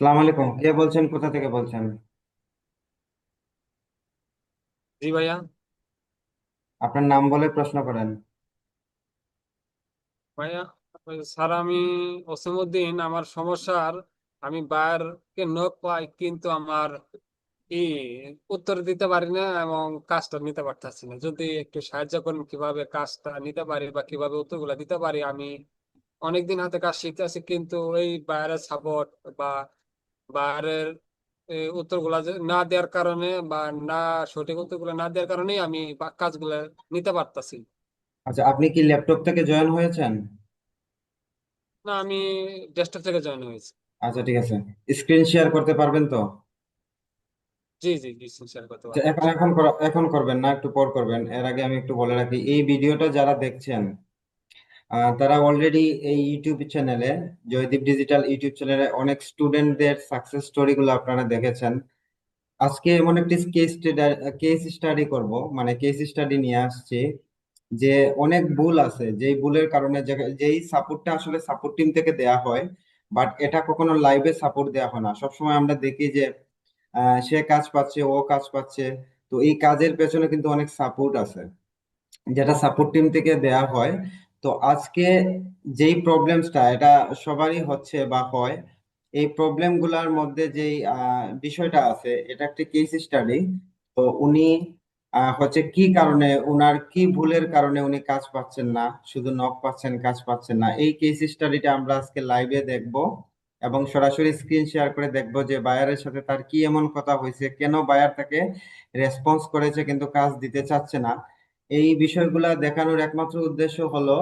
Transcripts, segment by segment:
সালাম আলাইকুম। কে বলছেন? কোথা থেকে বলছেন? জি ভাইয়া। আপনার নাম বলে প্রশ্ন করেন। ভাইয়া স্যার আমি আমার সমস্যার আমি বায়ারকে নক পাই কিন্তু আমার ই উত্তর দিতে পারি না এবং কাজটা নিতে পারতেছি না। যদি একটু সাহায্য করেন কীভাবে কাজটা নিতে পারি বা কীভাবে উত্তরগুলো দিতে পারি আমি অনেকদিন হাতে কাজ শিখতেছি কিন্তু এই বায়ারের সাপোর্ট বা বায়ারের উত্তরগুলা না দেওয়ার কারণে বা না সঠিক উত্তরগুলো না দেওয়ার কারণেই আমি বা- কাজগুলো নিতে পারতাছি। আচ্ছা আপনি কি ল্যাপটপ থেকে জয়েন হয়েছেন? না আমি ডেস্কটপ থেকে জয়েন হয়েছি। আচ্ছা ঠিক আছে। স্ক্রিন শেয়ার করতে পারবেন তো? জি জি জি শেয়ার করতে আচ্ছা, পারব এখন এখন করা- এখন করবেন না একটু পর করবেন। এর আগে আমি একটু বলে রাখি এই ভিডিওটা যারা দেখছেন তারা অলরেডি এই ইউটিউব চ্যানেলে জয়দীপ ডিজিটাল ইউটিউব চ্যানেলে অনেক স্টুডেন্টদের সাকসেস স্টোরি গুলো আপনারা দেখেছেন। আজকে এমন একটি কেস কেস স্টাডি করব মানে কেস স্টাডি নিয়ে আসছি, যে অনেক ভুল আছে। যেই ভুলের কারণে যেই সাপোর্টটা আসলে সাপোর্ট টিম থেকে দেয়া হয় বাট এটা কখনো লাইভে সাপোর্ট দেওয়া হয় না। সবসময় আমরা দেখি যে সে কাজ পাচ্ছে, ও কাজ পাচ্ছে, তো এই কাজের পেছনে কিন্তু অনেক সাপোর্ট আছে, যেটা সাপোর্ট টিম থেকে দেয়া হয়। তো আজকে যেই প্রবলেমসটা এটা সবারই হচ্ছে বা হয়, এই প্রবলেমগুলার মধ্যে যেই বিষয়টা আছে, এটা একটা কেস স্টাডি তো উনি হচ্ছে কি কারণে, উনার কি ভুলের কারণে উনি কাজ পাচ্ছেন না, শুধু নক পাচ্ছেন, কাজ পাচ্ছেন না, এই কেস স্টাডিটা আমরা আজকে লাইভে দেখব এবং সরাসরি স্ক্রিন শেয়ার করে দেখব যে বায়ারের সাথে তার কি এমন কথা হয়েছে, কেন বায়ার তাকে রেসপন্স করেছে কিন্তু কাজ দিতে চাচ্ছে না। এই বিষয়গুলা দেখানোর একমাত্র উদ্দেশ্য হলো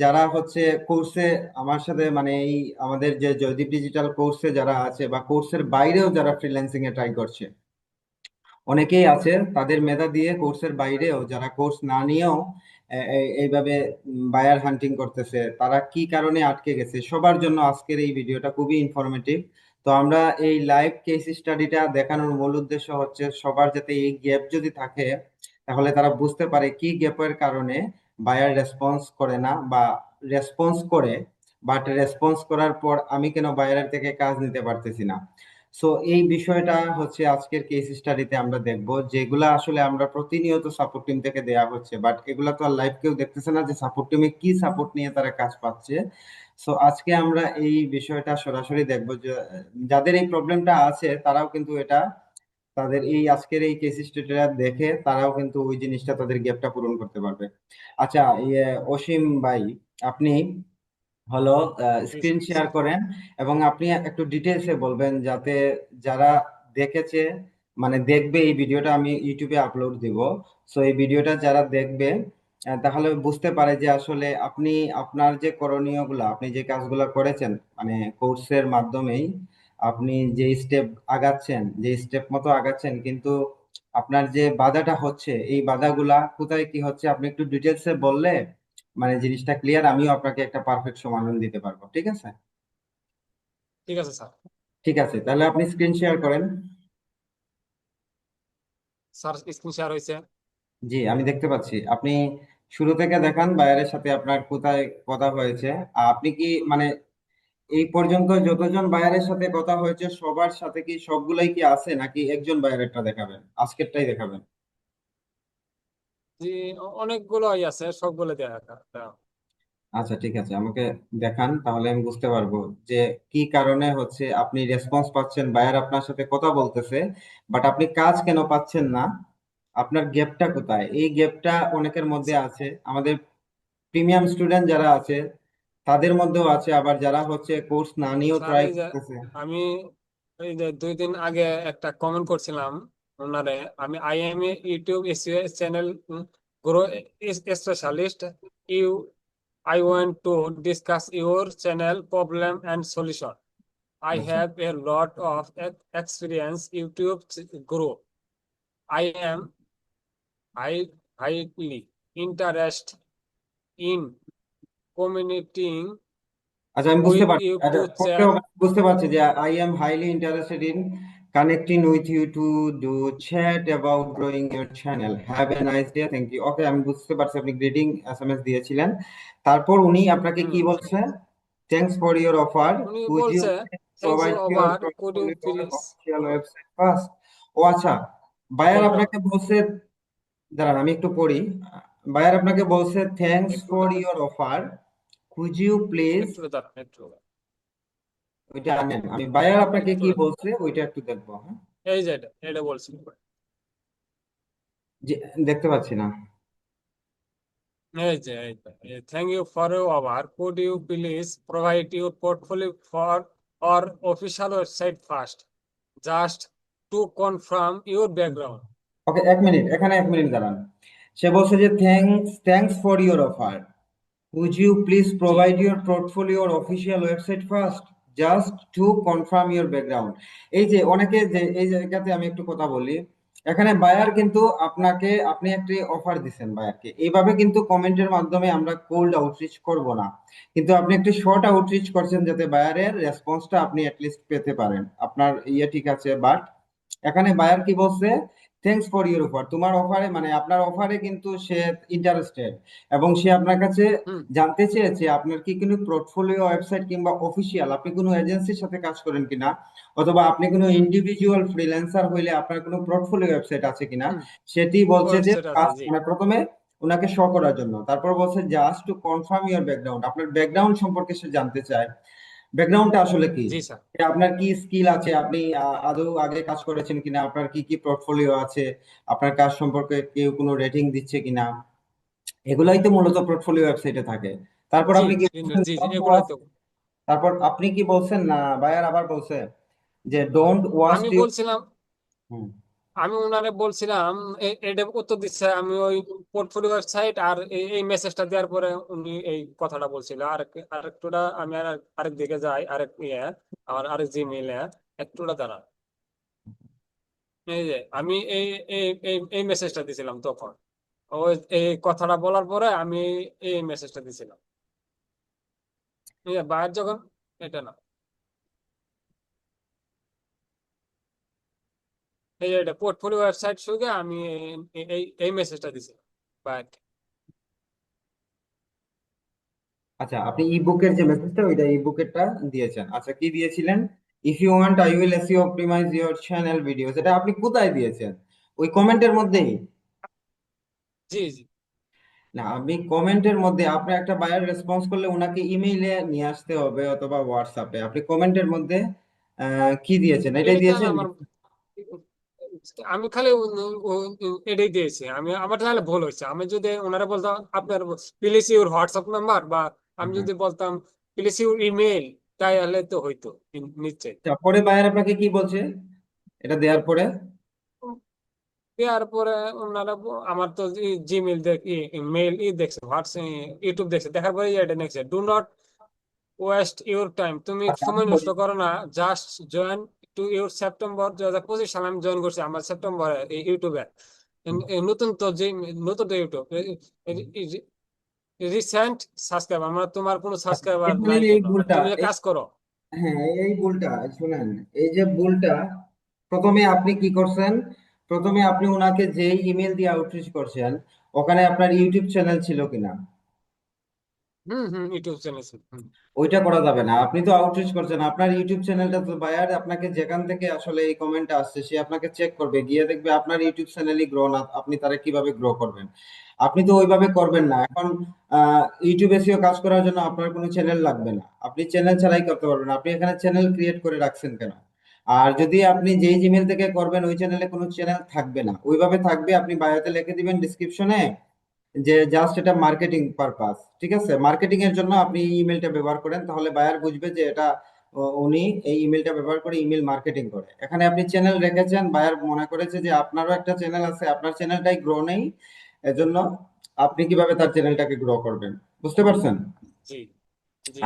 যারা হচ্ছে কোর্সে আমার সাথে মানে এই আমাদের যে জয়দীপ ডিজিটাল কোর্সে যারা আছে বা কোর্সের বাইরেও যারা ফ্রিল্যান্সিং এ ট্রাই করছে, অনেকেই আছে তাদের মেধা দিয়ে কোর্সের বাইরেও যারা কোর্স না নিয়েও এইভাবে বায়ার হান্টিং করতেছে, তারা কি কারণে আটকে গেছে? সবার জন্য আজকের এই ভিডিওটা খুবই ইনফরমেটিভ তো আমরা এই লাইভ কেস স্টাডিটা দেখানোর মূল উদ্দেশ্য হচ্ছে সবার যাতে এই গ্যাপ যদি থাকে তাহলে তারা বুঝতে পারে কি গ্যাপের কারণে বায়ার রেসপন্স করে না বা রেসপন্স করে বাট রেসপন্স করার পর আমি কেন বায়ারের থেকে কাজ নিতে পারতেছি না? সো এই বিষয়টা হচ্ছে আজকের কেস স্টাডিতে আমরা দেখব। যেগুলা আসলে আমরা প্রতিনিয়ত সাপোর্ট টিম থেকে দেয়া হচ্ছে বাট এগুলা তো আর লাইভ কেউ দেখতেছে না যে সাপোর্ট টিমে কি সাপোর্ট নিয়ে তারা কাজ পাচ্ছে। সো আজকে আমরা এই বিষয়টা সরাসরি দেখব যে, যাদের এই প্রবলেমটা আছে, তারাও কিন্তু এটা তাদের এই আজকের এই কেস স্টাডিটা দেখে তারাও কিন্তু ওই জিনিসটা তাদের গ্যাপটা পূরণ করতে পারবে। আচ্ছা অসীম ভাই আপনি হলো স্ক্রিন শেয়ার করেন এবং আপনি একটু ডিটেলসে বলবেন যাতে যারা দেখেছে মানে দেখবে এই ভিডিওটা আমি ইউটিউবে আপলোড দিব। সো এই ভিডিওটা যারা দেখবে তাহলে বুঝতে পারে যে আসলে আপনি আপনার যে করণীয়গুলো আপনি যে কাজগুলো করেছেন মানে কোর্সের মাধ্যমেই আপনি যে স্টেপ আগাচ্ছেন যে স্টেপ মতো আগাচ্ছেন কিন্তু আপনার যে বাধাটা হচ্ছে এই বাধাগুলা কোথায় কি হচ্ছে আপনি একটু ডিটেলসে বললে মানে জিনিসটা ক্লিয়ার আমিও আপনাকে একটা পারফেক্ট সমাধান দিতে পারব ঠিক আছে? ঠিক আছে স্যার। ঠিক আছে তাহলে আপনি স্ক্রিন শেয়ার করেন। স্যার স্ক্রিন শেয়ার হয়েছে। জি আমি দেখতে পাচ্ছি। আপনি শুরু থেকে দেখান বায়ারের সাথে আপনার কোথায় কথা হয়েছে। আপনি কি মানে এই পর্যন্ত যতজন বায়ারের সাথে কথা হয়েছে সবার সাথে কি সবগুলাই কি আছে নাকি একজন বায়ারেরটা দেখাবেন? আজকেরটাই দেখাবেন। জি অনেকগুলোই আছে সবগুলো দেয়া। আচ্ছা ঠিক আছে আমাকে দেখান তাহলে আমি বুঝতে পারব যে কি কারণে হচ্ছে আপনি রেসপন্স পাচ্ছেন বায়ার আপনার সাথে কথা বলতেছে বাট আপনি কাজ কেন পাচ্ছেন না? আপনার গ্যাপটা কোথায়? এই গ্যাপটা অনেকের মধ্যে আছে আমাদের প্রিমিয়াম স্টুডেন্ট যারা আছে তাদের মধ্যেও আছে আবার যারা হচ্ছে কোর্স না নিয়েও ট্রাই করতেছে আমি এই যে দুই দিন আগে একটা কমেন্ট করছিলাম ওনারে আমি I am a YouTube SEO channel grow specialist you I want to discuss your channel problem and solution. I আচ্ছা have a lot of YouTube grow I am grow. Highly interest high- communicating আচ্ছা আমি বুঝতে পারছি আচ্ছা বুঝতে পারছি যে I am highly interested in connecting with you to do chat about growing your channel have a nice day thank you okay আমি বুঝতে পারছি আপনি গ্রিটিং এসএমএস দিয়েছিলেন তারপর উনি আপনাকে কি হুম বলছে থ্যাঙ্কস ফর ইউর অফার উনি কুড ইউ বলছে Thanks over. Could you please? official website first ও আচ্ছা বায়ার? আপনাকে বলছে দাঁড়ান আমি একটু পড়ি বায়ার আপনাকে বলছে thanks for. Your offer could you দাঁড়ান। ওইটা আনেন। আমি বায়ার আপনাকে কি বলছে ওইটা একটু দেখব হ্যাঁ? এই যে এটা এটা বলছি। দেখতে পাচ্ছি না। এই যে thank you for your offer could you please provide your portfolio for or official website first just to confirm your background okay এক মিনিট এখানে এক মিনিট দাঁড়ান। সে বলছে যে thanks thanks for your offer would you please provide your portfolio official website first just to confirm your background এই যে অনেকে যে, এই জায়গাতে আমি একটু কথা বলি। এখানে বায়ার কিন্তু আপনাকে, আপনি একটি অফার দিচ্ছেন বায়ারকে এইভাবে কিন্তু কমেন্টের মাধ্যমে আমরা কোল্ড আউটরিচ করব না। কিন্তু আপনি একটি শর্ট আউটরিচ করছেন যাতে বায়ারের রেসপন্সটা আপনি অ্যাটলিস্ট পেতে পারেন। আপনার ইয়ে ঠিক আছে বাট এখানে বায়ার কি বলছে? থ্যাঙ্কস ফর ইউর অফার তোমার অফারে মানে আপনার অফারে কিন্তু সে ইন্টারেস্টেড এবং সে আপনার কাছে জানতে চেয়েছে আপনার কি কোনো পোর্টফোলিও ওয়েবসাইট কিংবা অফিসিয়াল আপনি কোনো এজেন্সির সাথে কাজ করেন কিনা? অথবা আপনি কোনো ইন্ডিভিজুয়াল ফ্রিল্যান্সার হইলে আপনার কোনো পোর্টফোলিও ওয়েবসাইট আছে কিনা? সেটি বলছে যে কাজ- মানে প্রথমে ওনাকে শো করার জন্য তারপর বলছে just to confirm your background আপনার ব্যাকগ্রাউন্ড সম্পর্কে সে জানতে চায়। ব্যাকগ্রাউন্ডটা আসলে কি? জি স্যার। আপনার কি স্কিল আছে? আপনি আদৌ আগে কাজ করেছেন কিনা? আপনার কি কি পোর্টফোলিও আছে? আপনার কাজ সম্পর্কে কেউ কোনো রেটিং দিচ্ছে কিনা? এগুলাই তো মূলত পোর্টফোলিও ওয়েবসাইটে থাকে। তারপর আপনি কি তারপর আপনি কি বলছেন না? বায়ার আবার বলছে যে ডোন্ট ওয়াচ আমি বলছিলাম আমি ওনারে বলছিলাম এটা উত্তর দিচ্ছে, আমি ওই পোর্টফোলিও ওয়েবসাইট আর এই মেসেজটা দেওয়ার পরে উনি এই কথাটা বলছিল। আর আরেকটুটা আমি আর আরেক দিকে যাই, আরেক ইয়ে আমার আরেক জিমেইলে একটুটা দাঁড়া এই যে, আমি এই এই এই মেসেজটা দিছিলাম তখন। ওই, এই কথাটা বলার পরে আমি এই মেসেজটা দিছিলাম। বাইরে যখন, এটা না। এই যে এটা পোর্টফোলিও ওয়েবসাইট সুগে আমি এই- এই মেসেজটা দিছিলাম বাইরে আচ্ছা আপনি ই বুকের যে মেসেজটা ওইটা ই বুকেরটা দিয়েছেন। আচ্ছা কি দিয়েছিলেন? If you want I will SEO optimize your channel videos এটা আপনি কোথায় দিয়েছেন? ওই কমেন্টের মধ্যেই? জি জি। না আপনি কমেন্টের মধ্যে আপনি একটা বায়ার রেসপন্স করলে ওনাকে ইমেইলে নিয়ে আসতে হবে অথবা হোয়াটসঅ্যাপে আপনি কমেন্টের মধ্যে কি দিয়েছেন? এটাই এটা দিয়েছেন? আমি খালি এটাই দিয়েছি। আমি আমার তাহলে ভুল হয়েছে। আমি যদি ওনারা বলতাম আপনার প্লিজ ইউর হোয়াটসঅ্যাপ নাম্বার বা আমি যদি বলতাম প্লিজ ইউর ইমেল তাহলে তো হইতো নি- নিশ্চয়ই। আচ্ছা বায়ার আপনাকে কি বলছে? এটা দেওয়ার পরে? দেওয়ার পরে ওনারা আমার তো জিমেল দেখ মেল ই দেখছে হোয়াটসঅ্যাপ ইউটিউব দেখছে। দেখার পরে এটা দেখছে do not waste your time তুমি আচ্ছা, সময় নষ্ট করো না just join to your September দু হাজার পঁচিশ সালে আমি জয়েন করছি আমার সেপ্টেম্বরে ইউটিউবে। নতুন তো যে নতুন তো ইউটিউব। রিসেন্ট সাবস্ক্রাইব আমার তোমার কোনো সাবস্ক্রাইবার তুমি কাজ করো। হ্যাঁ এই ভুলটা শুনেন এই যে ভুলটা প্রথমে আপনি কি করছেন? প্রথমে আপনি ওনাকে যেই ইমেল দিয়ে আউটরিচ করছেন ওখানে আপনার ইউটিউব চ্যানেল ছিল কিনা? ইউটিউব চ্যানেল ওইটা করা যাবে না। আপনি তো আউটরিচ করছেন। আপনার ইউটিউব চ্যানেলটা তো বায়ার, আপনাকে যেখান থেকে আসলে এই কমেন্টটা আসছে, সে আপনাকে চেক করবে। গিয়ে দেখবে আপনার ইউটিউব চ্যানেলই গ্রো না আপনি তারা কীভাবে গ্রো করবেন। আপনি তো ওইভাবে করবেন না। এখন ইউটিউব এসিও কাজ করার জন্য আপনার কোনো চ্যানেল লাগবে না। আপনি চ্যানেল ছাড়াই করতে পারবেন আপনি এখানে চ্যানেল ক্রিয়েট করে রাখছেন কেন? আর যদি আপনি যেই জিমেল থেকে করবেন, ওই চ্যানেলে কোনো চ্যানেল থাকবে না। ওইভাবে থাকবে, আপনি বায়োতে লিখে দিবেন ডিসক্রিপশনে যে জাস্ট এটা মার্কেটিং পারপাস ঠিক আছে? মার্কেটিং এর জন্য আপনি ইমেলটা ব্যবহার করেন তাহলে বায়ার বুঝবে যে এটা উনি এই ইমেলটা ব্যবহার করে ইমেল মার্কেটিং করে। এখানে আপনি চ্যানেল রেখেছেন বায়ার মনে করেছে যে আপনারও একটা চ্যানেল আছে আপনার চ্যানেলটাই গ্রো নেই এজন্য আপনি কীভাবে তার চ্যানেলটাকে গ্রো করবেন? বুঝতে পারছেন?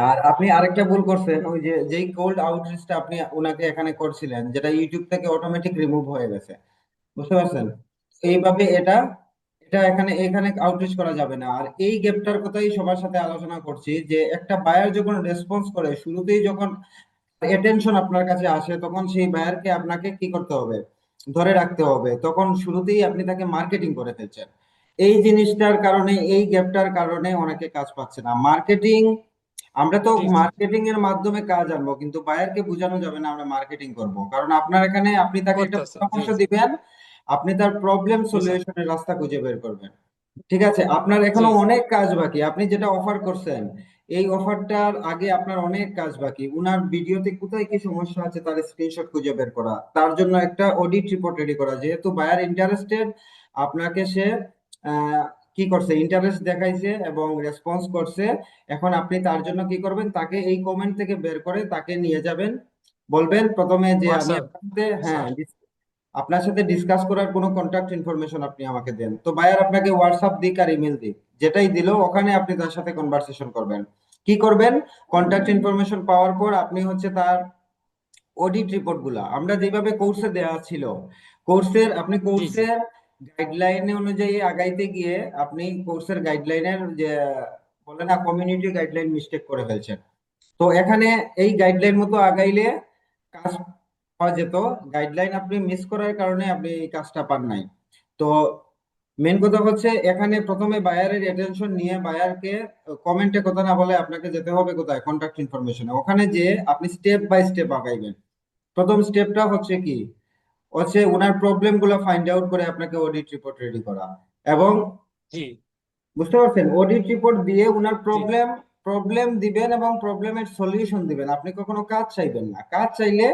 আর আপনি আরেকটা ভুল করছেন ওই যে যেই কোল্ড আউটরিচটা আপনি ওনাকে এখানে করছিলেন যেটা ইউটিউব থেকে অটোমেটিক রিমুভ হয়ে গেছে। বুঝতে পারছেন? এইভাবে এটা এটা এখানে এখানে আউটরিচ করা যাবে না। আর এই গ্যাপটার কথাই সবার সাথে আলোচনা করছি যে একটা বায়ার যখন রেসপন্স করে শুরুতেই যখন অ্যাটেনশন আপনার কাছে আসে তখন সেই বায়ারকে আপনাকে কি করতে হবে? ধরে রাখতে হবে। তখন শুরুতেই আপনি তাকে মার্কেটিং করে ফেলছেন। এই জিনিসটার কারণে এই গ্যাপটার কারণে অনেকে কাজ পাচ্ছে না। মার্কেটিং আমরা তো মার্কেটিং এর মাধ্যমে কাজ আনব কিন্তু বায়ারকে বোঝানো যাবে না আমরা মার্কেটিং করব। কারণ আপনার এখানে আপনি তাকে একটা পরামর্শ দিবেন আপনি তার প্রবলেম সলিউশনের রাস্তা খুঁজে বের করবেন। ঠিক আছে আপনার এখনও অনেক কাজ বাকি। আপনি যেটা অফার করছেন এই অফারটার আগে আপনার অনেক কাজ বাকি। উনার ভিডিওতে কোথায় কি সমস্যা আছে তার স্ক্রিনশট খুঁজে বের করা। তার জন্য একটা অডিট রিপোর্ট রেডি করা। যেহেতু বায়ার ইন্টারেস্টেড আপনাকে সে কি করছে ইন্টারেস্ট দেখাইছে এবং রেসপন্স করছে। এখন আপনি তার জন্য কি করবেন তাকে এই কমেন্ট থেকে বের করে তাকে নিয়ে যাবেন। বলবেন প্রথমে যে আমি হ্যাঁ আপনার সাথে ডিসকাস করার কোনো কন্টাক্ট ইনফরমেশন আপনি আমাকে দেন। তো বায়ার আপনাকে হোয়াটসঅ্যাপ দিক আর ইমেল দিক। যেটাই দিল ওখানে আপনি তার সাথে কনভারসেশন করবেন। কি করবেন? কন্টাক্ট ইনফরমেশন পাওয়ার পর আপনি হচ্ছে তার অডিট রিপোর্টগুলা আমরা যেভাবে কোর্সে দেওয়া ছিল কোর্সের আপনি কোর্সের গাইডলাইন অনুযায়ী আগাইতে গিয়ে আপনি কোর্সের গাইডলাইনের যে বলে না কমিউনিটি গাইডলাইন মিস্টেক করে ফেলছেন। তো এখানে এই গাইডলাইন মতো আগাইলে কাজ পাওয়া যেত। গাইডলাইন আপনি মিস করার কারণে আপনি এই কাজটা পান নাই। তো মেন কথা হচ্ছে এখানে প্রথমে বায়ারের অ্যাটেনশন নিয়ে বায়ারকে কমেন্টে কথা না বলে আপনাকে যেতে হবে কোথায়? কন্টাক্ট ইনফরমেশনে ওখানে যে আপনি স্টেপ বাই স্টেপ আগাইবেন। প্রথম স্টেপটা হচ্ছে কি? হচ্ছে ওনার প্রবলেমগুলো ফাইন্ড আউট করে আপনাকে অডিট রিপোর্ট রেডি করা। এবং জি। বুঝতে পারছেন? অডিট রিপোর্ট দিয়ে ওনার প্রবলেম প্রবলেম দিবেন এবং প্রবলেমের সলিউশন দিবেন। আপনি কখনো কাজ চাইবেন না। কাজ চাইলে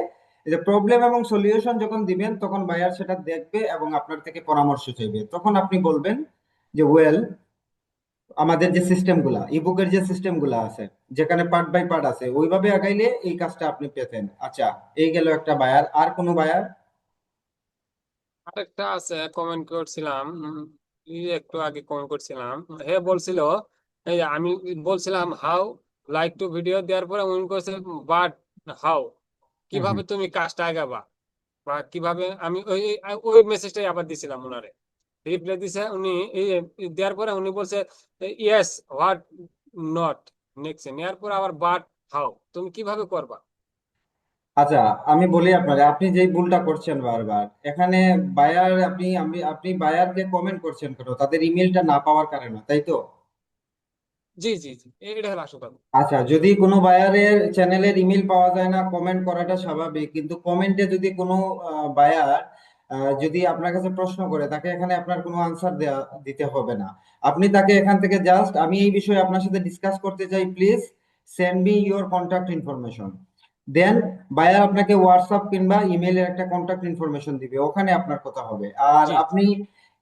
যে প্রবলেম এবং সলিউশন যখন দিবেন, তখন বায়ার সেটা দেখবে এবং আপনার থেকে পরামর্শ চাইবে। তখন আপনি বলবেন যে ওয়েল আমাদের যে সিস্টেমগুলা ইবুকের যে সিস্টেমগুলা আছে, যেখানে পার্ট বাই পার্ট আছে, ওইভাবে আগাইলে এই কাজটা আপনি পেতেন। আচ্ছা এই গেল একটা বায়ার আর কোনো বায়ার আরেকটা আছে কমেন্ট করছিলাম একটু আগে কমেন্ট করছিলাম, হে বলছিল আমি বলছিলাম হাউ লাইক টু ভিডিও দেওয়ার পরে উনি করছে বাট হাউ কীভাবে তুমি কাজটা আগাবা? বা কীভাবে আমি ওই ওই- মেসেজটাই আবার দিছিলাম উনারে রিপ্লাই দিছে উনি দেওয়ার পরে উনি বলছে ইয়েস হোয়াট নট নেক্সট নেওয়ার পরে আবার বাট হাউ তুমি কীভাবে করবা? আচ্ছা আমি বলি আপনারে আপনি যেই ভুলটা করছেন বারবার এখানে বায়ার আপনি আমি আপনি বায়ারকে কমেন্ট করছেন কেন? তাদের ইমেলটা না পাওয়ার কারণে তাই তো? জি জি জি এটা হলো আসল কথা। আচ্ছা যদি কোনো বায়ারের চ্যানেলের ইমেল পাওয়া যায় না কমেন্ট করাটা স্বাভাবিক কিন্তু কমেন্টে যদি কোনো বায়ার যদি আপনার কাছে প্রশ্ন করে তাকে এখানে আপনার কোনো আনসার দেয়া দিতে হবে না। আপনি তাকে এখান থেকে জাস্ট আমি এই বিষয়ে আপনার সাথে ডিসকাস করতে চাই please send me your contact information then buyer আপনাকে হোয়াটসঅ্যাপ কিংবা ইমেইলের একটা কন্টাক্ট ইনফরমেশন দিবে ওখানে আপনার কথা হবে। আর আপনি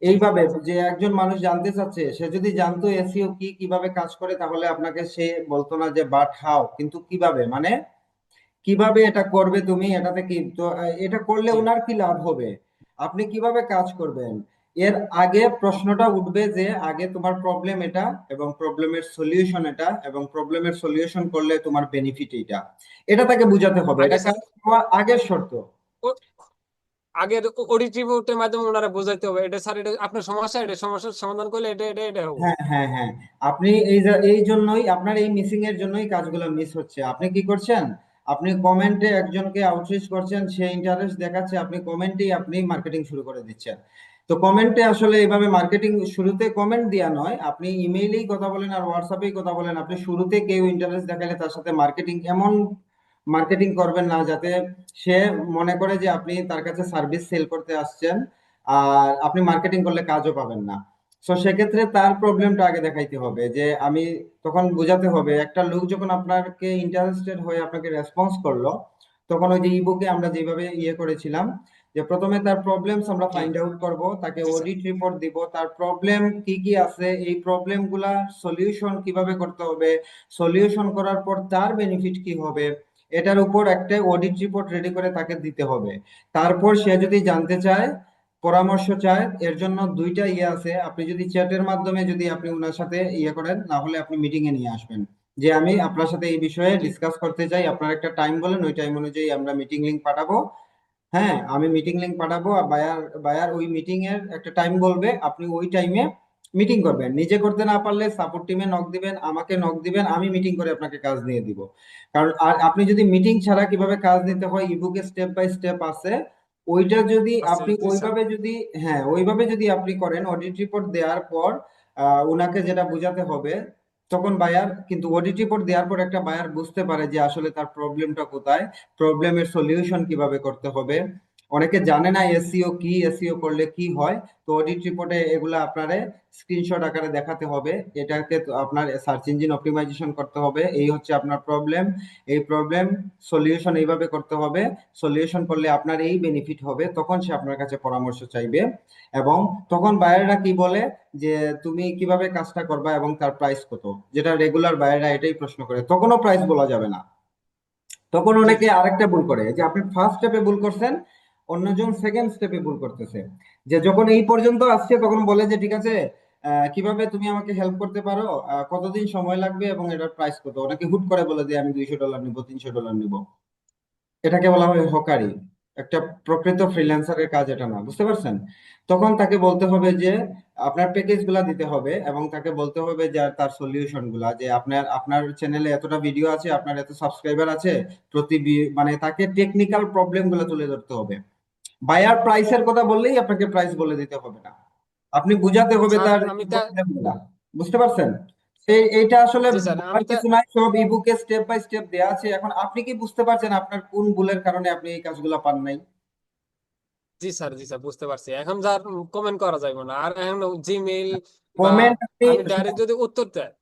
এইভাবে যে একজন মানুষ জানতে চাচ্ছে সে যদি জানতো এসইও কি কীভাবে কাজ করে তাহলে আপনাকে সে বলতো না যে বাট হাউ কিন্তু কীভাবে? মানে কীভাবে এটা করবে তুমি এটাতে কি? তো এটা করলে ওনার কি লাভ হবে? আপনি কীভাবে কাজ করবেন? এর আগে প্রশ্নটা উঠবে যে আগে তোমার প্রবলেম এটা এবং প্রবলেমের সলিউশন এটা এবং প্রবলেমের সলিউশন করলে তোমার বেনিফিট এটা এটা তাকে বুঝাতে হবে। এটা আগের শর্ত। আগের অডিট রিপোর্টের মাধ্যমে ওনারা বোঝাইতে হবে, এটা স্যার, এটা আপনার সমস্যা, এটা সমস্যার সমাধান করলে এটা এটা এটা হবে। হ্যাঁ হ্যাঁ হ্যাঁ। আপনি এই এই জন্যই, আপনার এই মিসিং এর জন্যই কাজগুলো মিস হচ্ছে। আপনি কি করছেন? আপনি কমেন্টে একজনকে আউটরিচ করছেন, সে ইন্টারেস্ট দেখাচ্ছে, আপনি কমেন্টেই আপনি মার্কেটিং শুরু করে দিচ্ছেন। তো কমেন্টে আসলে এইভাবে মার্কেটিং শুরুতে কমেন্ট দেওয়া নয়, আপনি ইমেইলেই কথা বলেন আর হোয়াটসঅ্যাপেই কথা বলেন, আপনি শুরুতে কেউ ইন্টারেস্ট দেখালে তার সাথে মার্কেটিং এমন মার্কেটিং করবেন না যাতে সে মনে করে যে আপনি তার কাছে সার্ভিস সেল করতে আসছেন আর আপনি মার্কেটিং করলে কাজও পাবেন না। সো সেক্ষেত্রে তার প্রবলেমটা আগে দেখাইতে হবে যে আমি তখন বোঝাতে হবে একটা লোক যখন আপনাকে ইন্টারেস্টেড হয়ে আপনাকে রেসপন্স করল তখন ওই যে ইবুকে আমরা যেভাবে ইয়ে করেছিলাম যে প্রথমে তার প্রবলেমস আমরা ফাইন্ড আউট করব তাকে অডিট রিপোর্ট দিব তার প্রবলেম কি কি আছে এই প্রবলেমগুলা সলিউশন কীভাবে করতে হবে সলিউশন করার পর তার বেনিফিট কি হবে এটার উপর একটা অডিট রিপোর্ট রেডি করে তাকে দিতে হবে। তারপর সে যদি জানতে চায়, পরামর্শ চায়, এর জন্য দুইটা ইয়ে আছে। আপনি যদি চ্যাটের মাধ্যমে যদি আপনি ওনার সাথে ইয়ে করেন, না হলে আপনি মিটিং এ নিয়ে আসবেন। যে আমি আপনার সাথে এই বিষয়ে ডিসকাস করতে চাই, আপনার একটা টাইম বলেন, ওই টাইম অনুযায়ী আমরা মিটিং লিংক পাঠাবো। হ্যাঁ আমি মিটিং লিংক পাঠাবো বায়ার বায়ার ওই মিটিং এর একটা টাইম বলবে, আপনি ওই টাইমে মিটিং করবেন। নিজে করতে না পারলে সাপোর্ট টিমে নক দিবেন আমাকে নক দিবেন আমি মিটিং করে আপনাকে কাজ দিয়ে দিব। কারণ আর আপনি যদি মিটিং ছাড়া কীভাবে কাজ নিতে হয় ইবুকে স্টেপ বাই স্টেপ আছে। ওইটা যদি আচ্ছা আপনি ওইভাবে যদি হ্যাঁ ওইভাবে যদি আপনি করেন অডিট রিপোর্ট দেওয়ার পর আহ, ওনাকে যেটা বোঝাতে হবে তখন বায়ার কিন্তু অডিট রিপোর্ট দেওয়ার পর একটা বায়ার বুঝতে পারে যে আসলে তার প্রবলেমটা কোথায় প্রবলেমের সলিউশন কীভাবে করতে হবে। অনেকে জানে না এসিও কি এসিও করলে কি হয়, তো অডিট রিপোর্টে এগুলা আপনারে স্ক্রিনশট আকারে দেখাতে হবে। এটাকে আপনার সার্চ ইঞ্জিন অপটিমাইজেশন করতে হবে, এই হচ্ছে আপনার প্রবলেম এই প্রবলেম সলিউশন এইভাবে করতে হবে সলিউশন করলে আপনার এই বেনিফিট হবে, তখন সে আপনার কাছে পরামর্শ চাইবে। এবং তখন বায়াররা কি বলে? যে তুমি কীভাবে কাজটা করবা এবং তার প্রাইস কত? যেটা রেগুলার বায়াররা এটাই প্রশ্ন করে, তখনও প্রাইস বলা যাবে না। তখন অনেকে আরেকটা ভুল করে, যে আপনি ফার্স্ট স্টেপে ভুল করছেন অন্যজন সেকেন্ড স্টেপে ভুল করতেছে। যে যখন এই পর্যন্ত আসছে, তখন বলে যে, ঠিক আছে কীভাবে তুমি আমাকে হেল্প করতে পারো? কতদিন সময় লাগবে এবং এটার প্রাইস কত? অনেকে হুট করে বলে যে, আমি দুইশো ডলার নিবো, তিনশো ডলার নিব। এটাকে বলা হয় হকারি। একটা প্রকৃত ফ্রিল্যান্সারের কাজ এটা না, বুঝতে পারছেন? তখন তাকে বলতে হবে যে, আপনার প্যাকেজগুলা দিতে হবে এবং তাকে বলতে হবে যে, তার সলিউশনগুলা, যে আপনার আপনার চ্যানেলে এতটা ভিডিও আছে, আপনার এত সাবস্ক্রাইবার আছে, প্রতি মানে তাকে টেকনিক্যাল প্রবলেমগুলা তুলে ধরতে হবে। বায়ার প্রাইসের কথা বললেই আপনাকে প্রাইস বলে দিতে হবে না। আপনি বুঝাতে হবে তার বুঝতে পারছেন? এই এইটা আসলে কিছু নাই সব ইবুকে স্টেপ বাই স্টেপ দেওয়া আছে। এখন আপনি কি বুঝতে পারছেন আপনার কোন ভুলের কারণে আপনি এই কাজগুলা পান নাই? জি স্যার জি স্যার বুঝতে পারছি। এখন যার কমেন্ট করা যাবে না। আর এখন জিমেইল কমেন্ট আপনি ডাইরেক্ট যদি উত্তর দেয়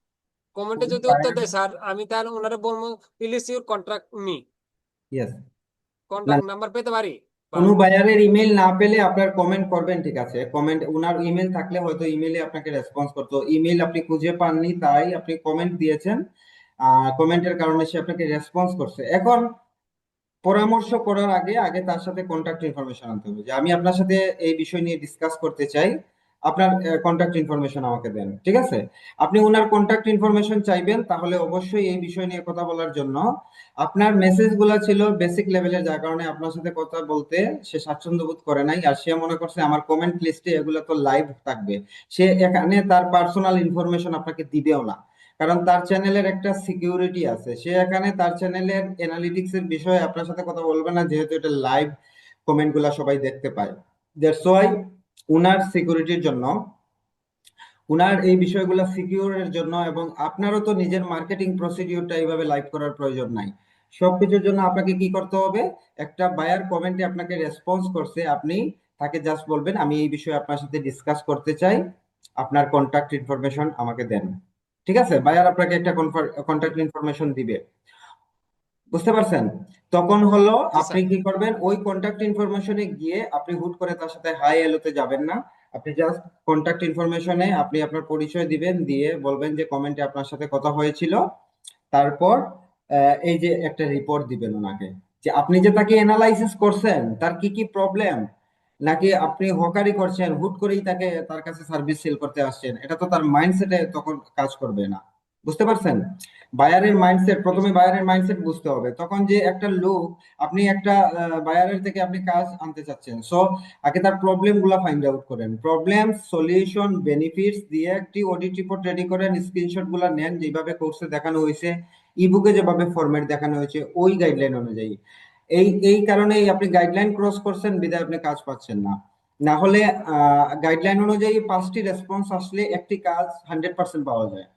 কমেন্টে যদি উত্তর দেয় স্যার আমি তার ওনারে বলব please your contact me yes contract number পেতে পারি? কোনো বায়ারের ইমেল না পেলে আপনার কমেন্ট করবেন, ঠিক আছে? কমেন্ট ওনার ইমেল থাকলে হয়তো ইমেলে আপনাকে রেসপন্স করতো। ইমেল আপনি খুঁজে পাননি, তাই আপনি কমেন্ট দিয়েছেন। কমেন্টের কারণে সে আপনাকে রেসপন্স করছে। এখন পরামর্শ করার আগে আগে তার সাথে কন্ট্যাক্ট ইনফরমেশন আনতে হবে। যে আমি আপনার সাথে এই বিষয় নিয়ে ডিসকাস করতে চাই। আপনার কন্ট্যাক্ট ইনফরমেশন আমাকে দেন, ঠিক আছে? আপনি ওনার কন্ট্যাক্ট ইনফরমেশন চাইবেন, তাহলে অবশ্যই এই বিষয় নিয়ে কথা বলার জন্য। আপনার মেসেজগুলা ছিল বেসিক লেভেলের যার কারণে আপনার সাথে কথা বলতে সে স্বাচ্ছন্দ্য বোধ করে নাই, আর সে মনে করছে আমার কমেন্ট লিস্টে এগুলো তো লাইভ থাকবে। সে এখানে তার পার্সোনাল ইনফরমেশন আপনাকে দিবেও না। কারণ তার চ্যানেলের একটা সিকিউরিটি আছে। সে এখানে তার চ্যানেলের অ্যানালিটিক্স এর বিষয়ে আপনার সাথে কথা বলবে না, যেহেতু এটা লাইভ কমেন্টগুলা সবাই দেখতে পায়। দ্যাটস ওয়াই উনার সিকিউরিটির জন্য, উনার এই বিষয়গুলো সিকিউরের জন্য এবং আপনারও তো নিজের মার্কেটিং প্রসিডিউরটা এইভাবে লাইভ করার প্রয়োজন নাই। সবকিছুর জন্য আপনাকে কি করতে হবে? একটা বায়ার কমেন্টে আপনাকে রেসপন্স করছে, আপনি তাকে জাস্ট বলবেন, আমি এই বিষয়ে আপনার সাথে ডিসকাস করতে চাই, আপনার কন্টাক্ট ইনফরমেশন আমাকে দেন। ঠিক আছে? বায়ার আপনাকে একটা কন্টাক্ট ইনফরমেশন দিবে। বুঝতে পারছেন? তখন হলো আপনি কি করবেন? ওই কন্টাক্ট ইনফরমেশনে গিয়ে আপনি হুট করে তার সাথে হাই এলোতে যাবেন না। আপনি জাস্ট কন্টাক্ট ইনফরমেশনে আপনি আপনার পরিচয় দিবেন দিয়ে বলবেন যে কমেন্টে আপনার সাথে কথা হয়েছিল। তারপর এই যে একটা রিপোর্ট দিবেন ওনাকে। যে আপনি যে তাকে এনালাইসিস করছেন তার কি কি প্রবলেম নাকি আপনি হকারি করছেন হুট করেই তাকে তার কাছে সার্ভিস সেল করতে আসছেন? এটা তো তার মাইন্ডসেটে তখন কাজ করবে না। বুঝতে পারছেন? বায়ারের মাইন্ডসেট প্রথমে বায়ারের মাইন্ডসেট বুঝতে হবে। তখন যে একটা লোক, আপনি একটা বায়ারের থেকে আপনি কাজ আনতে চাচ্ছেন। সো আগে তার প্রবলেমগুলা ফাইন্ড আউট করেন। প্রবলেম সলিউশন বেনিফিটস দিয়ে একটি অডিট রিপোর্ট রেডি করেন স্ক্রিনশটগুলা নেন, যেভাবে কোর্সে দেখানো হয়েছে ইবুকে যেভাবে ফরম্যাট দেখানো হয়েছে, ওই গাইডলাইন অনুযায়ী। এই এই কারণেই আপনি গাইডলাইন ক্রস করছেন, বিধায় আপনি কাজ পাচ্ছেন না। না হলে গাইডলাইন অনুযায়ী পাঁচটি রেসপন্স আসলে একটি কাজ হান্ড্রেড পার্সেন্ট পাওয়া যায়।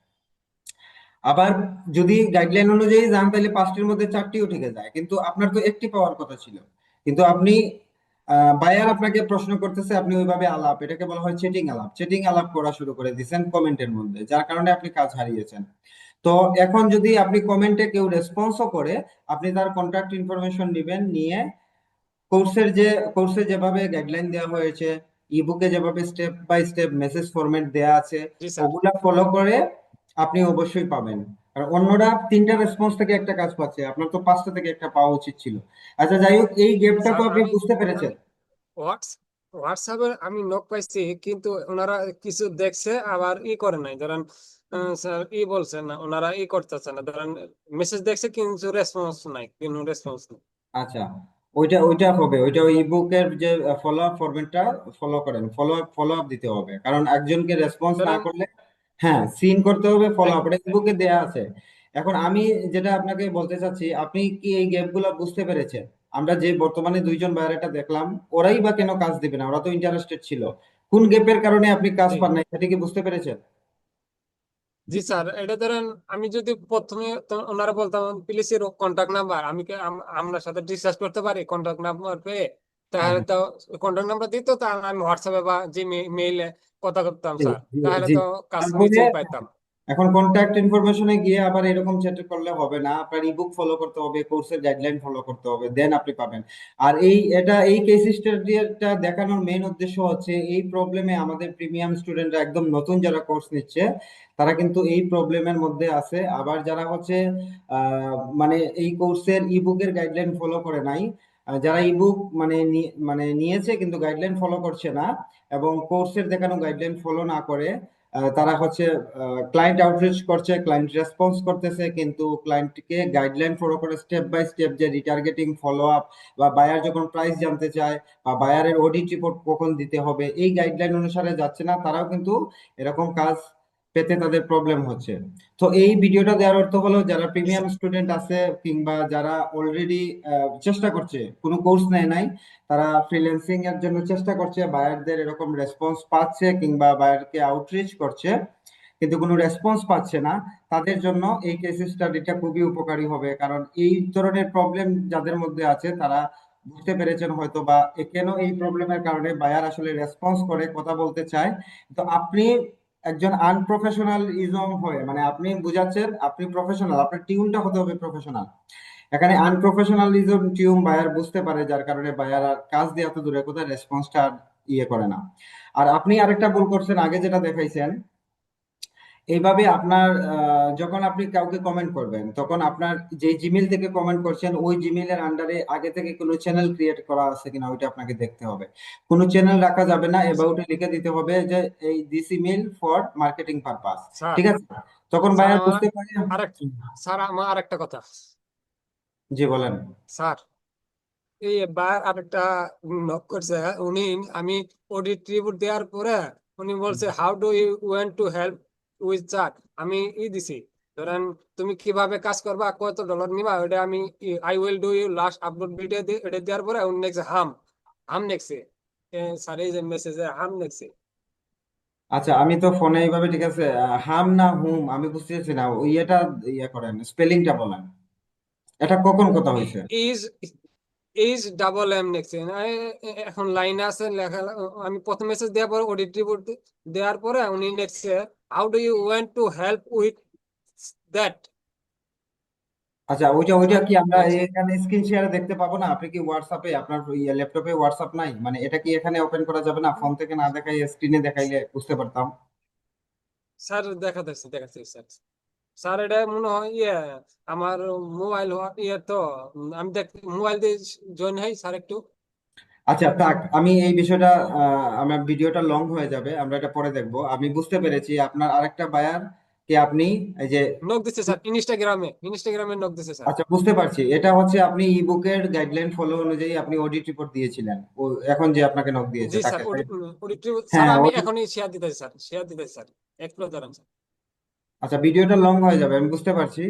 আবার যদি গাইডলাইন অনুযায়ী যান তাহলে পাঁচটির মধ্যে চারটিও ঠিক যায়। কিন্তু আপনার তো একটি পাওয়ার কথা ছিল। কিন্তু আপনি বায়ার আপনাকে প্রশ্ন করতেছে আপনি ওইভাবে আলাপ এটাকে বলা হয় চেটিং আলাপ। চেটিং আলাপ করা শুরু করে দিয়েছেন কমেন্টের মধ্যে যার কারণে আপনি কাজ হারিয়েছেন। তো এখন যদি আপনি কমেন্টে কেউ রেসপন্সও করে আপনি তার কন্ট্যাক্ট ইনফরমেশন নেবেন নিয়ে কোর্সের যে কোর্সে যেভাবে গাইডলাইন দেওয়া হয়েছে ইবুকে যেভাবে step by step message format দেওয়া আছে ওগুলা ফলো করে আপনি অবশ্যই পাবেন। আর অন্যরা তিনটা রেসপন্স থেকে একটা কাজ পাচ্ছে। আপনার তো পাঁচটা থেকে একটা পাওয়া উচিত ছিল। আচ্ছা যাই হোক এই গ্যাপটা তো আপনি বুঝতে পেরেছেন? হোয়াটস হোয়াটসঅ্যাপে আমি নক পাইছি কিন্তু ওনারা কিছু দেখছে আবার ই করে নাই। ধরেন স্যার ই বলছে না ওনারা ই করতেছে না। ধরেন মেসেজ দেখছে কিন্তু রেসপন্স নাই কোনো রেসপন্স নেই। আচ্ছা ওইটা ওইটা হবে। ওইটা ওই ইবুকের যে ফলো আপ ফরম্যাটটা ফলো করেন। ফলো ফলো আপ দিতে হবে। কারণ একজনকে রেসপন্স না করলে হ্যাঁ সিন করতে হবে ফলো আপ এটা ইবুকে দেয়া আছে। এখন আমি যেটা আপনাকে বলতে চাচ্ছি আপনি কি এই গ্যাপগুলো বুঝতে পেরেছেন? আমরা যে বর্তমানে দুইজন বায়ারেটা দেখলাম ওরাই বা কেন কাজ দিবে না? ওরা তো ইন্টারেস্টেড ছিল। কোন গ্যাপের কারণে আপনি কাজ পান নাই সেটা কি বুঝতে পেরেছেন? জি স্যার এটা ধরেন আমি যদি প্রথমে ওনারা বলতাম প্লিজ এর কন্টাক্ট নাম্বার আমি কি আপনার সাথে ডিসকাস করতে পারি কন্টাক্ট নাম্বার পেয়ে? তাহলে তো কন্টাক্ট নাম্বার দিত তাহলে আমি হোয়াটসঅ্যাপে বা যে মেইলে কথা করতাম স্যার। তাহলে তো কাজ তারপরে পাইতাম। এখন কন্ট্যাক্ট ইনফরমেশনে গিয়ে আবার এরকম চ্যাট করলে হবে না। আপনার ইবুক ফলো করতে হবে কোর্সের গাইডলাইন ফলো করতে হবে দেন আপনি পাবেন। আর এই এটা এই কেস স্টাডিটা দেখানোর মেইন উদ্দেশ্য হচ্ছে এই প্রবলেমে আমাদের প্রিমিয়াম স্টুডেন্টরা একদম নতুন যারা কোর্স নিচ্ছে তারা কিন্তু এই প্রবলেমের মধ্যে আছে। আবার যারা হচ্ছে মানে এই কোর্সের ইবুকের গাইডলাইন ফলো করে নাই যারা ইবুক মানে মানে নিয়েছে কিন্তু গাইডলাইন ফলো করছে না এবং কোর্সের দেখানো গাইডলাইন ফলো না করে তারা হচ্ছে ক্লায়েন্ট আউটরিচ করছে ক্লায়েন্ট রেসপন্স করতেছে, কিন্তু ক্লায়েন্টকে গাইডলাইন ফলো করে স্টেপ বাই স্টেপ যে রিটার্গেটিং ফলো আপ বা বায়ার যখন প্রাইস জানতে চায় বা বায়ারের অডিট রিপোর্ট কখন দিতে হবে, এই গাইডলাইন অনুসারে যাচ্ছে না, তারাও কিন্তু এরকম কাজ পেতে তাদের প্রবলেম হচ্ছে। তো এই ভিডিওটা দেওয়ার অর্থ হলো, যারা প্রিমিয়াম স্টুডেন্ট আছে কিংবা যারা অলরেডি চেষ্টা করছে, কোনো কোর্স নেয় নাই, তারা ফ্রিল্যান্সিং এর জন্য চেষ্টা করছে বায়ারদের এরকম রেসপন্স পাচ্ছে কিংবা বায়ারকে আউটরিচ করছে, কিন্তু কোনো রেসপন্স পাচ্ছে না, তাদের জন্য এই কেস স্টাডিটা খুবই উপকারী হবে। কারণ এই ধরনের প্রবলেম যাদের মধ্যে আছে, তারা বুঝতে পেরেছেন হয়তো বা কেন এই প্রবলেমের কারণে বায়ার আসলে রেসপন্স করে, কথা বলতে চায়। তো আপনি একজন আনপ্রফেশনাল ইজম হয়ে মানে আপনি বুঝাচ্ছেন, আপনি প্রফেশনাল আপনার টিউনটা হতে হবে প্রফেশনাল এখানে আনপ্রফেশনালিজম টিউন বায়ার বুঝতে পারে, যার কারণে বায়ার আর কাজ দিয়ে এত দূরে কোথায় রেসপন্সটা ইয়ে করে না। আর আপনি আরেকটা ভুল করছেন, আগে যেটা দেখাইছেন এইভাবে আপনার যখন আপনি কাউকে কমেন্ট করবেন তখন আপনার যে জিমেল থেকে কমেন্ট করছেন ওই জিমেলের আন্ডারে আগে থেকে কোনো চ্যানেল ক্রিয়েট করা আছে কিনা ওইটা আপনাকে দেখতে হবে। কোনো চ্যানেল রাখা যাবে না এবাউটে লিখে দিতে হবে যে এই this email for marketing purpose ঠিক আছে? তখন আমার বুঝতে পারে স্যার আমার আরেকটা কথা। জি বলেন। স্যার এই বার আরেকটা নক করছে উনি আমি অডিট রিপোর্ট দেওয়ার পরে উনি বলছে how do you went to help with chart আমি ই দিছি। ধরেন তুমি কীভাবে কাজ করবা কত ডলার নিবা ওটা আমি I will do you last upload video এটা দেওয়ার পরে নেক্সট হাম হাম নেক্সে স্যার এই যে মেসেজে হাম নেক্সে আচ্ছা আমি তো ফোনে এইভাবে ঠিক আছে হাম না হুম আমি বুঝতেছি না ওই এটা ইয়ে করেন স্পেলিংটা বলেন। এটা কখন কথা হয়েছে? Is is double M next এখন লাইন আছে লেখা আমি প্রথম মেসেজ দেওয়ার পরে অডিট রিপোর্ট দেওয়ার পরে উনি next how do you went to help with that আচ্ছা ওইটা ওইটা কি আমরা এখানে স্ক্রিন শেয়ারে দেখতে পাবো না? আপনি কি হোয়াটসঅ্যাপে আপনার ল্যাপটপে হোয়াটসঅ্যাপ নাই? মানে এটা কি এখানে ওপেন করা যাবে না? ফোন থেকে না দেখাই স্ক্রিনে দেখাইলে বুঝতে পারতাম। স্যার দেখাতেছি দেখাচ্ছি স্যার স্যার এটা মনে হয় ইয়ে আমার মোবাইল ইয়ে তো আমি দেখ মোবাইল দিয়ে জয়েন হই স্যার একটু। আচ্ছা থাক আমি এই বিষয়টা আমার ভিডিওটা লং হয়ে যাবে আমরা এটা পরে দেখব। আমি বুঝতে পেরেছি আপনার আরেকটা বায়ার কে আপনি এই যে নক দিছে স্যার ইনস্টাগ্রামে ইনস্টাগ্রামে নক দিছে স্যার। আচ্ছা বুঝতে পারছি। এটা হচ্ছে আপনি ইবুকের গাইডলাইন ফলো অনুযায়ী আপনি অডিট রিপোর্ট দিয়েছিলেন। ও এখন যে আপনাকে নক দিয়েছে জি স্যার অডিট স্যার হ্যাঁ আমি এখনই শেয়ার দিতেছি স্যার শেয়ার দিতেছি স্যার। একটু দাঁড়ান স্যার। আচ্ছা ভিডিওটা লং হয়ে যাবে আমি বুঝতে পারছি।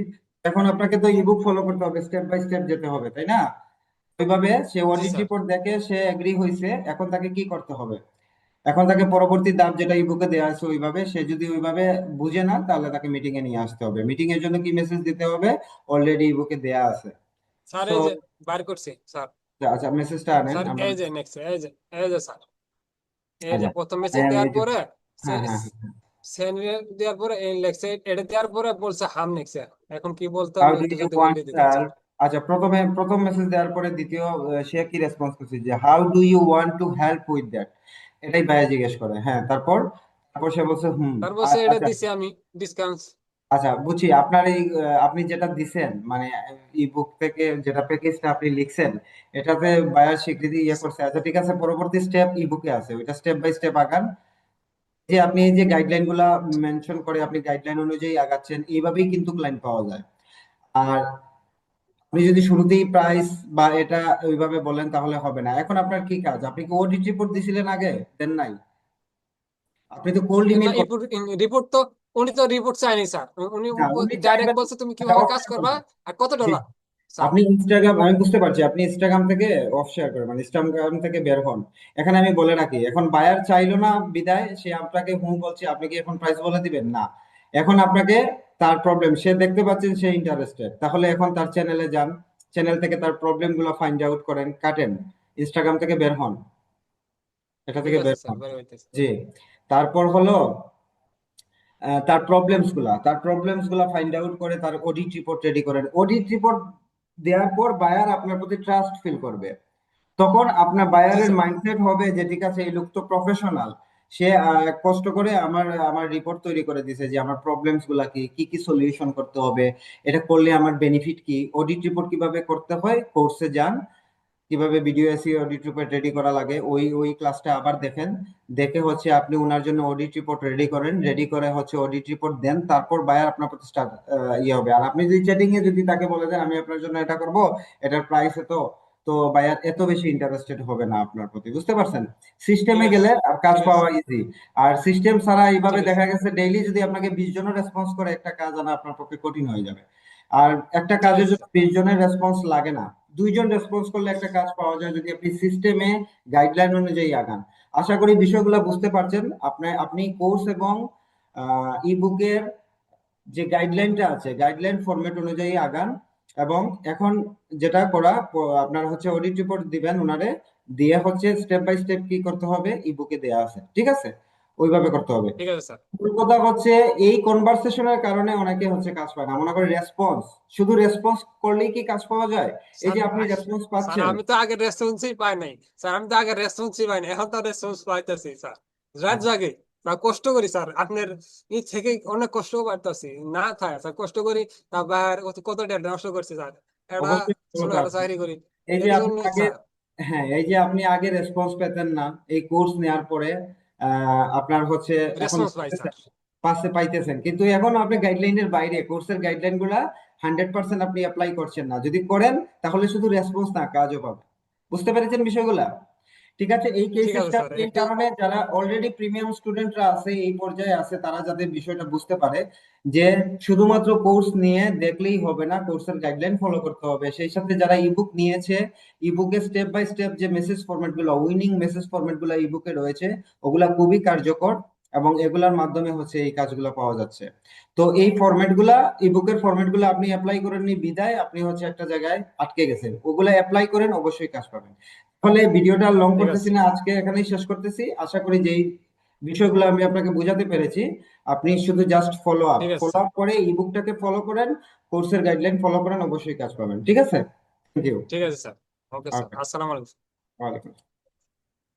এখন আপনাকে তো ইবুক ফলো করতে হবে স্টেপ বাই স্টেপ যেতে হবে তাই না? ওইভাবে সে অডিট রিপোর্ট দেখে সে এগ্রি হয়েছে এখন তাকে কি করতে হবে? এখন তাকে পরবর্তী ধাপ যেটা ইবুকে দেওয়া আছে ওইভাবে সে যদি ওইভাবে বুঝে না তাহলে তাকে মিটিং এ নিয়ে আসতে হবে। মিটিং এর জন্য কি মেসেজ দিতে হবে? অলরেডি ইবুকে দেয়া আছে। স্যার এই যে বার করছি স্যার। আচ্ছা মেসেজটা আনেন স্যার এই যে নেক্সট এই যে এই যে স্যার। এই যে আচ্ছা। প্রথম মেসেজ হ্যাঁ দেওয়ার এই যে পরে দেওয়ার পরে লেখছে এটা দেওয়ার পরে বলছে হাম এখন কি বলতে হবে আচ্ছা প্রথমে প্রথম মেসেজ দেওয়ার পরে দ্বিতীয় সে কি রেসপন্স করছে যে how do you want to help with that এটাই ভাইয়া জিজ্ঞেস করে হ্যাঁ তারপর তারপর সে বলছে হুম তারপর সে এটা আচ্ছা। আমি ডিসকাউন্ট আচ্ছা আপনার এই আপনি যেটা দিছেন মানে ইবুক থেকে যেটা প্যাকেজটা আপনি লিখছেন এটাতে বায়ার স্বীকৃতি ইয়ে করছে। আচ্ছা ঠিক আছে পরবর্তী স্টেপ ইবুকে আছে ওইটা স্টেপ বাই স্টেপ আগান। যে আপনি যে গাইডলাইনগুলা মেনশন করে আপনি গাইডলাইন অনুযায়ী আগাচ্ছেন এইভাবেই কিন্তু ক্লায়েন্ট পাওয়া যায়। আর আপনি যদি শুরুতেই প্রাইস বা এটা ওইভাবে বলেন তাহলে হবে না। এখন আপনার কি কাজ? আপনি কি অডিট রিপোর্ট দিছিলেন আগে? দেন নাই? আপনি তো কোল্ড ইমেল রিপোর্ট তো উনি তো রিপোর্ট চায়নি স্যার। উনি ডাইরেক্ট বলছে তুমি কীভাবে কাজ অফ করবা? আর কত ডলার আপনি ইনস্টাগ্রাম আমি বুঝতে পারছি আপনি ইনস্টাগ্রাম থেকে অফ শেয়ার করেন মানে ইনস্টাগ্রাম থেকে বের হন। এখানে আমি বলে রাখি এখন বায়ার চাইলো না বিদায় সে আপনাকে হু বলছে আপনি কি এখন প্রাইস বলে দিবেন? না। এখন আপনাকে তার প্রবলেম সে দেখতে পাচ্ছেন সে ইন্টারেস্টেড তাহলে এখন তার চ্যানেলে যান চ্যানেল থেকে তার প্রবলেমগুলো ফাইন্ড আউট করেন কাটেন ইনস্টাগ্রাম থেকে বের হন। এটা থেকে বের হন। জি। তারপর হলো তার প্রবলেমসগুলা তার প্রবলেমসগুলা ফাইন্ড আউট করে তার অডিট রিপোর্ট রেডি করেন। অডিট রিপোর্ট দেওয়ার পর বায়ার আপনার প্রতি ট্রাস্ট ফিল করবে। তখন আপনার বায়ারের মাইন্ডসেট হবে যে ঠিক আছে এই লোক তো প্রফেশনাল সে কষ্ট করে আমার আমার রিপোর্ট তৈরি করে দিছে যে আমার প্রবলেমসগুলা কি কি কি সলিউশন করতে হবে? এটা করলে আমার বেনিফিট কি? অডিট রিপোর্ট কীভাবে করতে হয়? কোর্সে যান। কীভাবে video SEO audit report ready করা লাগে ওই ওই ক্লাসটা আবার দেখেন। দেখে হচ্ছে আপনি ওনার জন্য অডিট রিপোর্ট রেডি করেন। রেডি করে হচ্ছে অডিট রিপোর্ট দেন তারপর বায়ার আপনার প্রতি স্টার্ট ইয়ে হবে। আর আপনি যদি চ্যাটিং এ যদি তাকে বলে দেন আমি আপনার জন্য এটা করব এটার প্রাইস এত তো বায়ার এত বেশি ইন্টারেস্টেড হবে না আপনার প্রতি। বুঝতে পারছেন? সিস্টেমে গেলে আর কাজ পাওয়া ইজি আর সিস্টেম ছাড়া এইভাবে দেখা গেছে ডেইলি যদি আপনাকে বিশ জনের রেসপন্স করে একটা কাজ আনা আপনার পক্ষে কঠিন হয়ে যাবে। আর একটা কাজের জন্য বিশ জনের রেসপন্স লাগে না। দুইজন রেসপন্স করলে একটা কাজ পাওয়া যায় যদি আপনি সিস্টেমে গাইডলাইন অনুযায়ী আগান। আশা করি বিষয়গুলো বুঝতে পারছেন। আপনি আপনি কোর্স এবং ই বুকের যে গাইডলাইনটা আছে গাইডলাইন ফরম্যাট অনুযায়ী আগান এবং এখন যেটা করা, আপনার হচ্ছে অডিট রিপোর্ট দিবেন ওনারে দিয়ে হচ্ছে স্টেপ বাই স্টেপ কি করতে হবে? ই বুকে দেয়া আছে। ঠিক আছে? ওইভাবে করতে হবে। ঠিক আছে স্যার। মূল কথা হচ্ছে এই কনভারসেশনের কারণে অনেকে হচ্ছে কাজ পায় না। মনে করে রেসপন্স শুধু রেসপন্স করলেই কি কাজ পাওয়া যায়? এই যে আপনি রেসপন্স পাচ্ছেন। আমি তো আগে রেসপন্সই পাই নাই। স্যার আমি তো আগে রেসপন্সই পাই নাই। এখন তো রেসপন্স পাইতেছি স্যার। রাত জাগে। না কষ্ট করি স্যার। আপনার ই থেকে অনেক কষ্ট পাইতেছি। না থাকে স্যার। কষ্ট করি তারপর কত টাকা নষ্ট করছি স্যার। এটা চাকরি করি। এই যে আপনি আগে হ্যাঁ এই যে আপনি আগে রেসপন্স পেতেন না এই কোর্স নেওয়ার পরে আপনার হচ্ছে এখন পাশে পাইতেছেন। কিন্তু এখন আপনি গাইডলাইনের বাইরে কোর্সের গাইডলাইনগুলা হান্ড্রেড পার্সেন্ট আপনি অ্যাপ্লাই করছেন না। যদি করেন তাহলে শুধু রেসপন্স না কাজও পাবে। বুঝতে পেরেছেন বিষয়গুলা? ঠিক আছে এই স্যার এই কারণে যারা অলরেডি প্রিমিয়াম স্টুডেন্টরা আছে এই পর্যায়ে আছে তারা যাদের বিষয়টা বুঝতে পারে যে শুধুমাত্র কোর্স নিয়ে দেখলেই হবে না কোর্সের গাইডলাইন ফলো করতে হবে। সেই সাথে যারা ইবুক নিয়েছে ইবুকে স্টেপ বাই স্টেপ যে মেসেজ ফরম্যাটগুলো উইনিং মেসেজ ফরম্যাটগুলো ইবুকে রয়েছে ওগুলা খুবই কার্যকর। এবং এগুলার মাধ্যমে হচ্ছে এই কাজগুলো পাওয়া যাচ্ছে। তো এই ফরম্যাটগুলা ইবুকের ফরম্যাটগুলো আপনি অ্যাপ্লাই করেননি বিদায় আপনি হচ্ছে একটা জায়গায় আটকে গেছেন। ওগুলা অ্যাপ্লাই করেন অবশ্যই কাজ পাবেন। তাহলে ভিডিওটা লং করতেছি না আজকে এখানেই শেষ করতেছি। আশা করি যেই বিষয়গুলো আমি আপনাকে বোঝাতে পেরেছি আপনি শুধু just follow up follow up করে ইবুকটাকে ফলো করেন কোর্সের গাইডলাইন ফলো করেন অবশ্যই কাজ পাবেন। ঠিক আছে? থ্যাংক ইউ ঠিক আছে স্যার ওকে স্যার আসসালামু আলাইকুম। ওয়ালাইকুম